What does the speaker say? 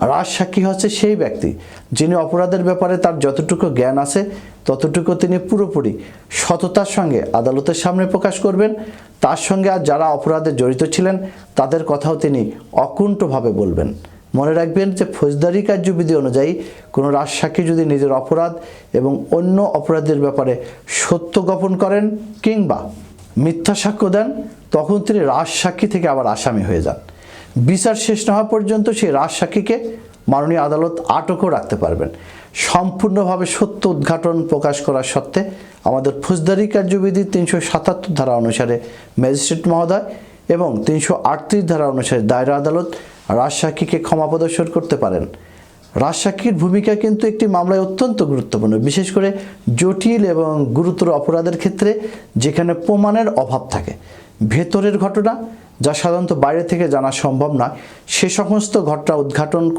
আর রাজসাক্ষী হচ্ছে সেই ব্যক্তি, যিনি অপরাধের ব্যাপারে তার যতটুকু জ্ঞান আছে, ততটুকু তিনি পুরোপুরি সততার সঙ্গে আদালতের সামনে প্রকাশ করবেন। তার সঙ্গে আর যারা অপরাধে জড়িত ছিলেন, তাদের কথাও তিনি অকুণ্ঠভাবে বলবেন। মনে রাখবেন যে ফৌজদারি কার্যবিধি অনুযায়ী কোনো রাজসাক্ষী যদি নিজের অপরাধ এবং অন্য অপরাধের ব্যাপারে সত্য গোপন করেন কিংবা মিথ্যা সাক্ষ্য দেন, তখন তিনি রাজসাক্ষী থেকে আবার আসামি হয়ে যান। বিচার শেষ না হওয়া পর্যন্ত সেই রাজসাক্ষীকে মাননীয় আদালত আটকও রাখতে পারবেন। সম্পূর্ণভাবে সত্য উদ্ঘাটন প্রকাশ করার সত্ত্বে আমাদের ফৌজদারি কার্যবিধি তিনশো সাতাত্তর ধারা অনুসারে ম্যাজিস্ট্রেট মহোদয় এবং তিনশো আটত্রিশ ধারা অনুসারে দায়রা আদালত রাজসাক্ষীকে ক্ষমা প্রদর্শন করতে পারেন। রাজসাক্ষীর ভূমিকা কিন্তু একটি মামলায় অত্যন্ত গুরুত্বপূর্ণ, বিশেষ করে জটিল এবং গুরুতর অপরাধের ক্ষেত্রে যেখানে প্রমাণের অভাব থাকে। ভেতরের ঘটনা যা সাধারণত বাইরে থেকে জানা সম্ভব নয়। সে সমস্ত ঘটনা উদ্ঘাটন